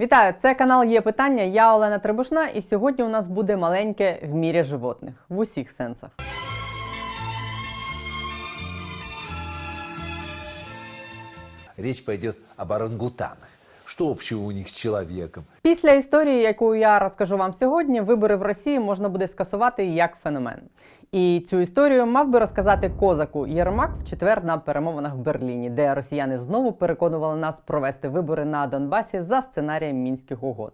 Вітаю! Це канал Є питання. Я Олена Требушна, і сьогодні у нас буде маленьке в мірі животних в усіх сенсах. Речь пойдет об орангутанах. Что общего у них с человеком? Після історії, яку я розкажу вам сьогодні, вибори в Росії можна буде скасувати як феномен. І цю історію мав би розказати козаку Єрмак в четвер на перемовинах в Берліні, де росіяни знову переконували нас провести вибори на Донбасі за сценарієм мінських угод.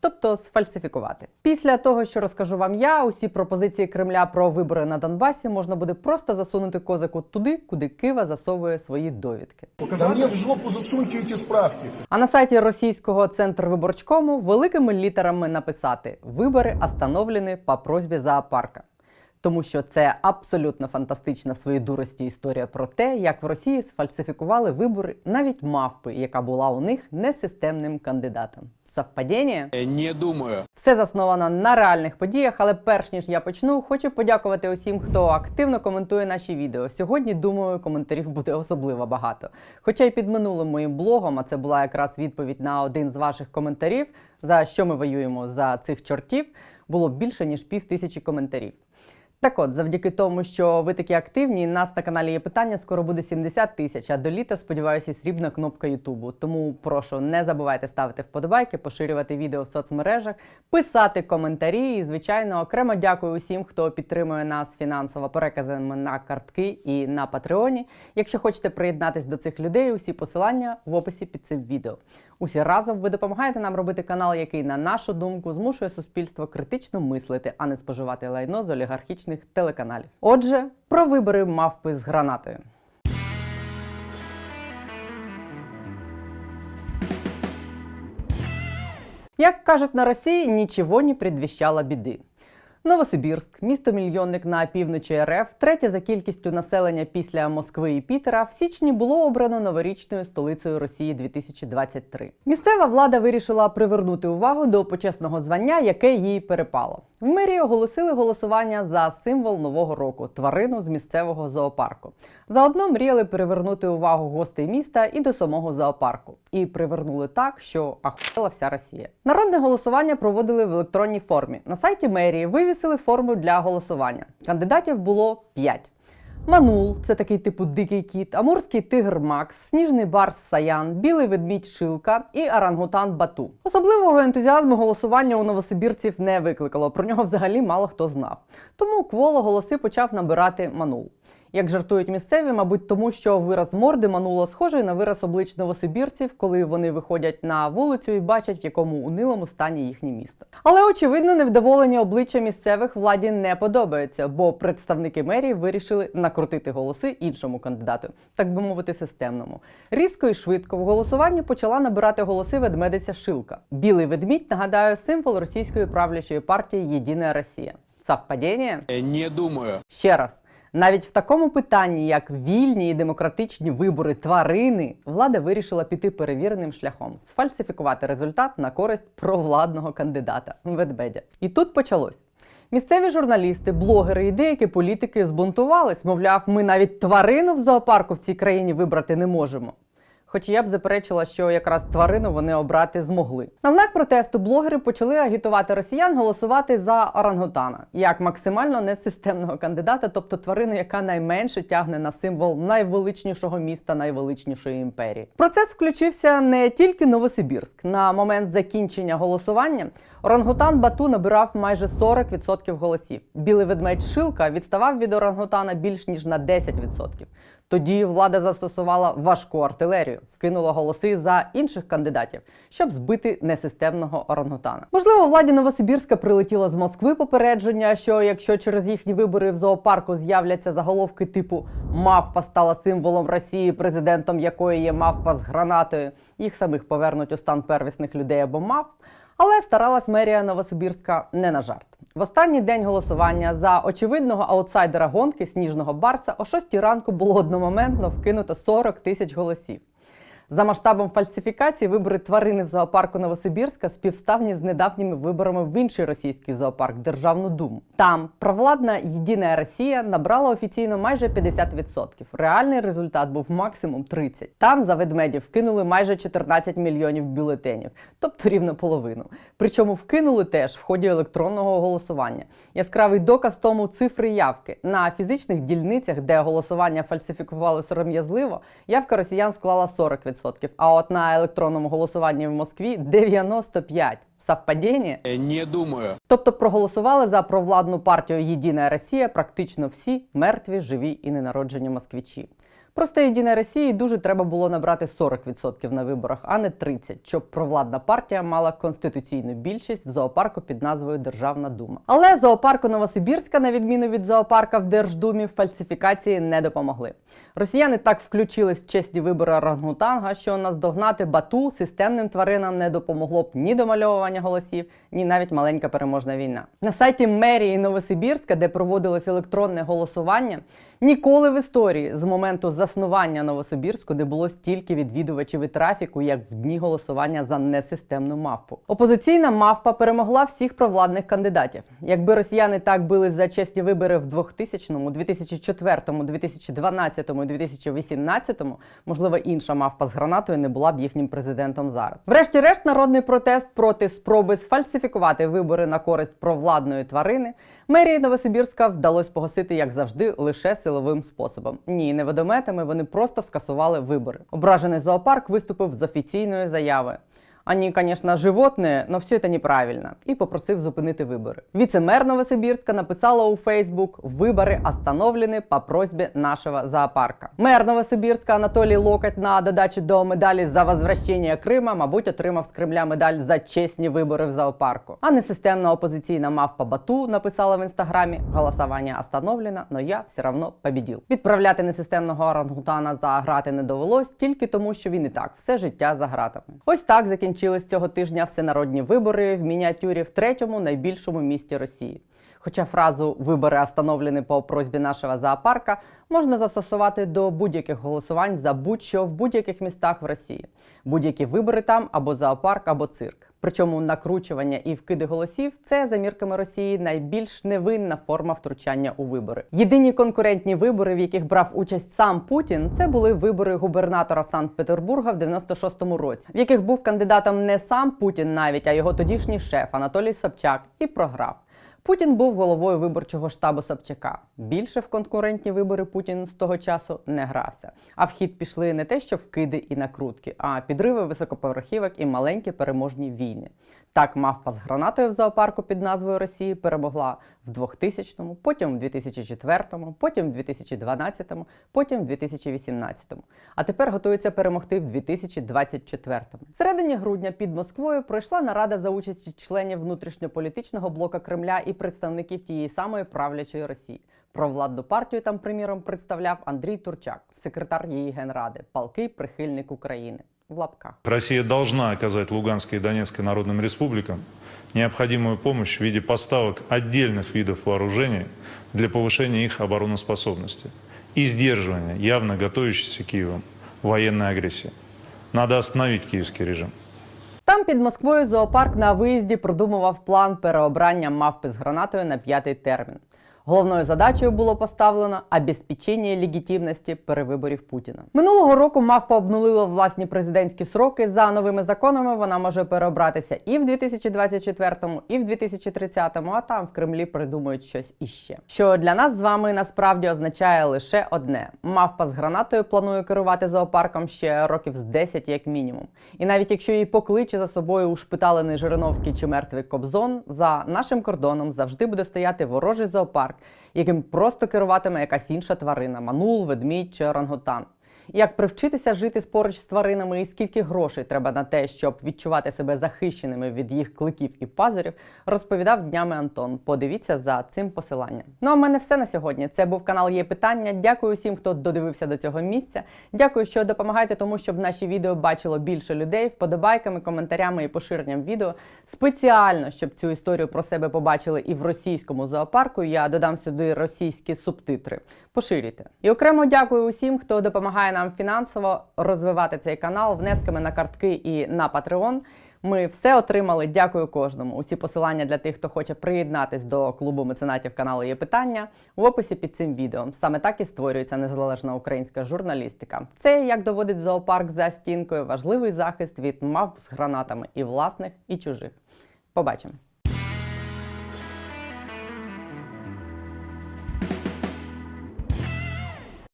Тобто сфальсифікувати. Після того, що розкажу вам я, усі пропозиції Кремля про вибори на Донбасі можна буде просто засунути козаку туди, куди Кива засовує свої довідки. Мне в жопу засуньте эти справки. А на сайті російського центру виборчкому великими літерами написати вибори остановлені по просьбі зоопарка. Тому що це абсолютно фантастична в своїй дурості історія про те, як в Росії сфальсифікували вибори навіть мавпи, яка була у них несистемним кандидатом. Совпадіння? Не думаю. Все засновано на реальних подіях, але перш ніж я почну, хочу подякувати усім, хто активно коментує наші відео. Сьогодні, думаю, коментарів буде особливо багато. Хоча й під минулим моїм блогом, а це була якраз відповідь на один з ваших коментарів, за що ми воюємо за цих чортів, було більше ніж пів тисячі коментарів. Так от, завдяки тому, що ви такі активні, нас на каналі є питання, скоро буде 70 тисяч, а до літа, сподіваюся, срібна кнопка Ютубу. Тому прошу, не забувайте ставити вподобайки, поширювати відео в соцмережах, писати коментарі. І, звичайно, окремо дякую усім, хто підтримує нас фінансово переказами на картки і на Патреоні. Якщо хочете приєднатись до цих людей, усі посилання в описі під цим відео. Усі разом ви допомагаєте нам робити канал, який, на нашу думку, змушує суспільство критично мислити, а не споживати лайно з олігархічних телеканалів. Отже, про вибори мавпи з гранатою. Як кажуть на Росії, нічого не предвіщало біди. Новосибірськ, місто-мільйонник на півночі РФ, третє за кількістю населення після Москви і Пітера, в січні було обрано новорічною столицею Росії 2023. Місцева влада вирішила привернути увагу до почесного звання, яке їй перепало. В мерії оголосили голосування за символ нового року тварину з місцевого зоопарку. Заодно мріяли привернути увагу гостей міста і до самого зоопарку. І привернули так, що ахуєла вся Росія. Народне голосування проводили в електронній формі. На сайті мерії вивісили форму для голосування. Кандидатів було 5. Манул це такий типу дикий кіт, амурський тигр Макс, сніжний барс Саян, білий ведмідь Шилка і орангутан Бату. Особливого ентузіазму голосування у новосибірців не викликало. Про нього взагалі мало хто знав. Тому кволо голоси почав набирати Манул. Як жартують місцеві, мабуть, тому що вираз морди мануло схожий на вираз облич новосибірців, коли вони виходять на вулицю і бачать, в якому унилому стані їхнє місто. Але очевидно, невдоволені обличчя місцевих владі не подобаються, бо представники мерії вирішили накрутити голоси іншому кандидату, так би мовити, системному. Різко і швидко в голосуванні почала набирати голоси ведмедиця Шилка. Білий ведмідь нагадаю символ російської правлячої партії Єдина Росія. Совпадіння? Не думаю. Ще раз. Навіть в такому питанні, як вільні і демократичні вибори тварини, влада вирішила піти перевіреним шляхом сфальсифікувати результат на користь провладного кандидата ведмедя. І тут почалось. Місцеві журналісти, блогери і деякі політики збунтувались, мовляв, ми навіть тварину в зоопарку в цій країні вибрати не можемо. Хоч я б заперечила, що якраз тварину вони обрати змогли. На знак протесту блогери почали агітувати росіян голосувати за орангутана як максимально несистемного кандидата, тобто тварину, яка найменше тягне на символ найвеличнішого міста найвеличнішої імперії. Процес включився не тільки Новосибірськ. На момент закінчення голосування орангутан Бату набирав майже 40% голосів. Білий ведмедь Шилка відставав від орангутана більш ніж на 10%. Тоді влада застосувала важку артилерію, вкинула голоси за інших кандидатів, щоб збити несистемного орангутана. Можливо, владі Новосибірська прилетіло з Москви попередження, що якщо через їхні вибори в зоопарку з'являться заголовки типу Мавпа стала символом Росії, президентом якої є мавпа з гранатою, їх самих повернуть у стан первісних людей або мавп. Але старалась мерія Новосибірська не на жарт. В останній день голосування за очевидного аутсайдера гонки сніжного барса о 6 ранку було одномоментно вкинуто 40 тисяч голосів. За масштабом фальсифікації вибори тварини в зоопарку Новосибірська співставні з недавніми виборами в інший російський зоопарк Державну Думу. Там провладна Єдина Росія набрала офіційно майже 50%. Реальний результат був максимум 30%. Там за ведмедів вкинули майже 14 мільйонів бюлетенів, тобто рівно половину. Причому вкинули теж в ході електронного голосування. Яскравий доказ тому цифри явки на фізичних дільницях, де голосування фальсифікували сором'язливо, явка росіян склала 40%, а от на електронному голосуванні в Москві 95%. Совпадіння? Не думаю. Тобто проголосували за провладну партію Єдина Росія практично всі мертві, живі і ненароджені москвичі. Просто Єдина Росії дуже треба було набрати 40% на виборах, а не 30%, щоб провладна партія мала конституційну більшість в зоопарку під назвою Державна Дума. Але зоопарку Новосибірська, на відміну від зоопарка в Держдумі, фальсифікації не допомогли. Росіяни так включились в чесні вибори орангутанга, що наздогнати бату системним тваринам не допомогло б ні домальовування голосів, ні навіть маленька переможна війна. На сайті мерії Новосибірська, де проводилось електронне голосування, ніколи в історії з моменту заснування Новосибірську не було стільки відвідувачів і трафіку, як в дні голосування за несистемну мавпу. Опозиційна мавпа перемогла всіх провладних кандидатів. Якби росіяни так бились за чесні вибори в 2000, 2004, 2012 і 2018, можливо, інша мавпа з гранатою не була б їхнім президентом зараз. Врешті-решт, народний протест проти спроби сфальсифікувати вибори на користь провладної тварини мерії Новосибірська вдалося погасити, як завжди, лише силовим способом. Ні, не водометами, вони просто скасували вибори. Ображений зоопарк виступив з офіційною заявою. Они, конечно, животные, но все это неправильно. І попросив зупинити вибори. Віце-мер Новосибірська написала у Фейсбук: вибори остановлены по просьбі нашого зоопарка. Мер Новосибірська Анатолій Локоть на додачу до медалі за возвращення Крима, мабуть, отримав з Кремля медаль за чесні вибори в зоопарку. А несистемна опозиційна мавпа Бату написала в інстаграмі: голосування остановлено, но я все равно побіділ. Відправляти несистемного орангутана за грати не довелось тільки тому, що він і так все життя за гратами. Ось так закінчились цього тижня всенародні вибори в мініатюрі в третьому найбільшому місті Росії. Хоча фразу вибори остановлені по просьбі нашого зоопарка можна застосувати до будь-яких голосувань за будь-що в будь-яких містах в Росії. Будь-які вибори там або зоопарк, або цирк. Причому накручування і вкиди голосів це за мірками Росії найбільш невинна форма втручання у вибори. Єдині конкурентні вибори, в яких брав участь сам Путін, це були вибори губернатора Санкт-Петербурга в 96-му році, в яких був кандидатом не сам Путін навіть, а його тодішній шеф Анатолій Собчак і програв. Путін був головою виборчого штабу Собчака. Більше в конкурентні вибори Путін з того часу не грався. А в хід пішли не те, що вкиди і накрутки, а підриви високоповерхівок і маленькі переможні війни. Так мавпа з гранатою в зоопарку під назвою Росії перемогла в 2000-му, потім в 2004-му, потім в 2012-му, потім в 2018-му. А тепер готується перемогти в 2024-му. В середині грудня під Москвою пройшла нарада за участі членів внутрішньополітичного блока Кремля і представників тієї самої правлячої Росії. Провладну партію там, приміром, представляв Андрій Турчак, секретар її генради, палкий прихильник України В лапках. Россия должна оказать Луганской и Донецкой народным республикам необходимую помощь в виде поставок отдельных видов вооружений для повышения их обороноспособности и сдерживания явно готовящейся Киевом военной агрессии. Надо остановить киевский режим. Там під Москвою зоопарк на виїзді продумував план переобрання мавпи з гранатою на п'ятий термін. Головною задачею було поставлено обезпечення легітимності перевиборів Путіна. Минулого року мавпа обнулила власні президентські сроки. За новими законами вона може переобратися і в 2024-му, і в 2030-му, а там в Кремлі придумають щось іще. Що для нас з вами насправді означає лише одне: мавпа з гранатою планує керувати зоопарком ще років з 10 як мінімум. І навіть якщо її покличе за собою ушпиталений Жириновський чи мертвий Кобзон, за нашим кордоном завжди буде стояти ворожий зоопарк, яким просто керуватиме якась інша тварина манул, ведмідь чи орангутан. Як привчитися жити поруч з тваринами, і скільки грошей треба на те, щоб відчувати себе захищеними від їх кликів і пазурів, розповідав днями Антон. Подивіться за цим посиланням. Ну а в мене все на сьогодні. Це був канал Є питання. Дякую всім, хто додивився до цього місця. Дякую, що допомагаєте тому, щоб наші відео бачило більше людей вподобайками, коментарями і поширенням відео. Спеціально, щоб цю історію про себе побачили і в російському зоопарку. Я додам сюди російські субтитри. Поширюйте. І окремо дякую усім, хто допомагає нам фінансово розвивати цей канал внесками на картки і на Patreon. Ми все отримали. Дякую кожному. Усі посилання для тих, хто хоче приєднатись до клубу меценатів каналу є питання в описі під цим відео. Саме так і створюється незалежна українська журналістика. Це як доводить зоопарк за стінкою, важливий захист від мавп з гранатами і власних, і чужих. Побачимось.